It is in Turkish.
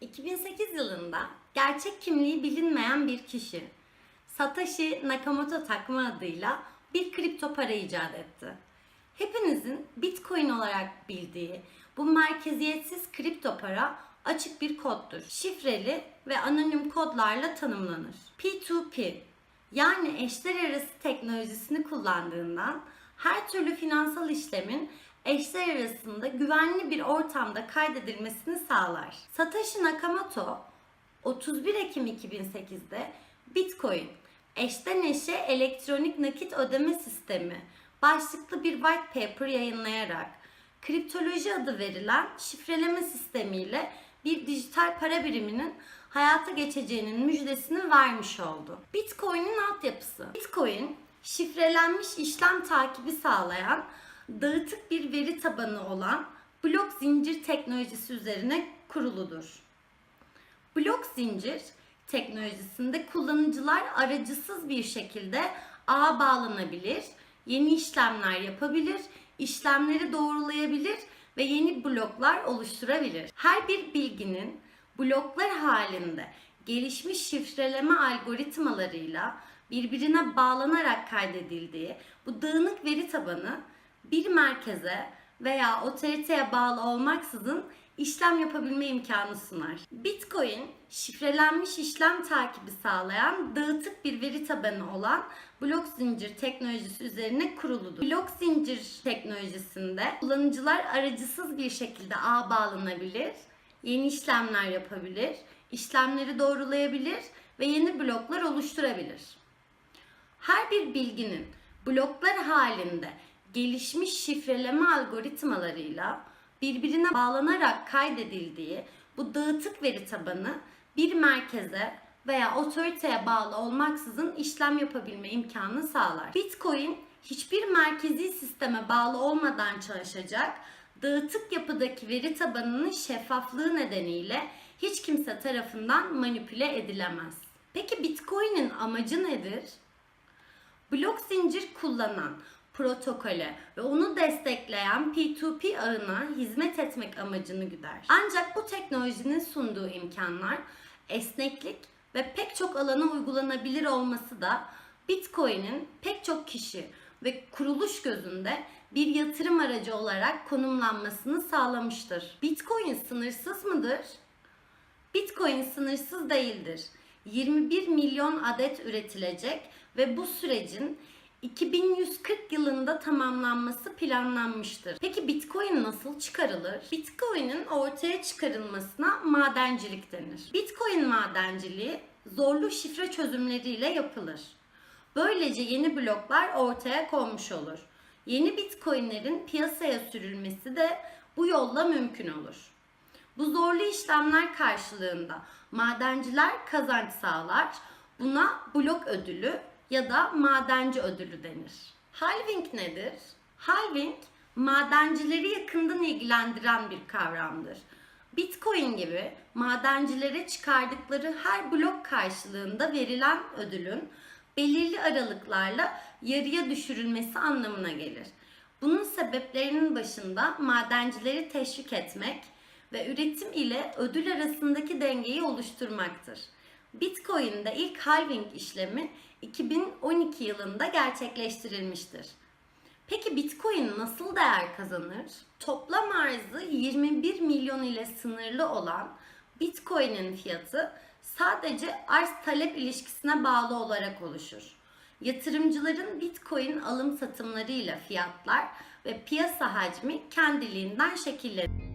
2008 yılında gerçek kimliği bilinmeyen bir kişi Satoshi Nakamoto takma adıyla bir kripto para icat etti. Hepinizin Bitcoin olarak bildiği bu merkeziyetsiz kripto para açık bir koddur. Şifreli ve anonim kodlarla tanımlanır. P2P yani eşler arası teknolojisini kullandığından her türlü finansal işlemin eşler arasında güvenli bir ortamda kaydedilmesini sağlar. Satoshi Nakamoto 31 Ekim 2008'de Bitcoin eşten eşe elektronik nakit ödeme sistemi başlıklı bir white paper yayınlayarak kriptoloji adı verilen şifreleme sistemiyle bir dijital para biriminin hayata geçeceğinin müjdesini vermiş oldu. Bitcoin'in altyapısı. Bitcoin şifrelenmiş işlem takibi sağlayan dağıtık bir veri tabanı olan blok zincir teknolojisi üzerine kuruludur. Blok zincir teknolojisinde kullanıcılar aracısız bir şekilde ağa bağlanabilir, yeni işlemler yapabilir, işlemleri doğrulayabilir ve yeni bloklar oluşturabilir. Her bir bilginin bloklar halinde gelişmiş şifreleme algoritmalarıyla birbirine bağlanarak kaydedildiği bu dağınık veri tabanı bir merkeze veya otoriteye bağlı olmaksızın işlem yapabilme imkanı sunar. Bitcoin, şifrelenmiş işlem takibi sağlayan dağıtık bir veri tabanı olan blok zincir teknolojisi üzerine kuruludur. Blok zincir teknolojisinde kullanıcılar aracısız bir şekilde ağa bağlanabilir, yeni işlemler yapabilir, işlemleri doğrulayabilir ve yeni bloklar oluşturabilir. Her bir bilginin bloklar halinde gelişmiş şifreleme algoritmalarıyla birbirine bağlanarak kaydedildiği bu dağıtık veri tabanı bir merkeze veya otoriteye bağlı olmaksızın işlem yapabilme imkanı sağlar. Bitcoin hiçbir merkezi sisteme bağlı olmadan çalışacak, dağıtık yapıdaki veri tabanının şeffaflığı nedeniyle hiç kimse tarafından manipüle edilemez. Peki Bitcoin'in amacı nedir? blok zincir kullanan protokole ve onu destekleyen P2P ağına hizmet etmek amacını güder. Ancak bu teknolojinin sunduğu imkanlar esneklik ve pek çok alana uygulanabilir olması da Bitcoin'in pek çok kişi ve kuruluş gözünde bir yatırım aracı olarak konumlanmasını sağlamıştır. Bitcoin sınırsız mıdır? Bitcoin sınırsız değildir. 21 milyon adet üretilecek ve bu sürecin 2140 yılında tamamlanması planlanmıştır. Peki Bitcoin nasıl çıkarılır? Bitcoin'in ortaya çıkarılmasına madencilik denir. Bitcoin madenciliği zorlu şifre çözümleriyle yapılır. Böylece yeni bloklar ortaya konmuş olur. Yeni Bitcoin'lerin piyasaya sürülmesi de bu yolla mümkün olur. Bu zorlu işlemler karşılığında madenciler kazanç sağlar. Buna blok ödülü ya da madenci ödülü denir. Halving nedir? Halving madencileri yakından ilgilendiren bir kavramdır. Bitcoin gibi madencilere çıkardıkları her blok karşılığında verilen ödülün belirli aralıklarla yarıya düşürülmesi anlamına gelir. Bunun sebeplerinin başında madencileri teşvik etmek ve üretim ile ödül arasındaki dengeyi oluşturmaktır. Bitcoin'de ilk halving işlemi 2012 yılında gerçekleştirilmiştir. Peki Bitcoin nasıl değer kazanır? Toplam arzı 21 milyon ile sınırlı olan Bitcoin'in fiyatı sadece arz talep ilişkisine bağlı olarak oluşur. Yatırımcıların Bitcoin alım satımlarıyla fiyatlar ve piyasa hacmi kendiliğinden şekillenir.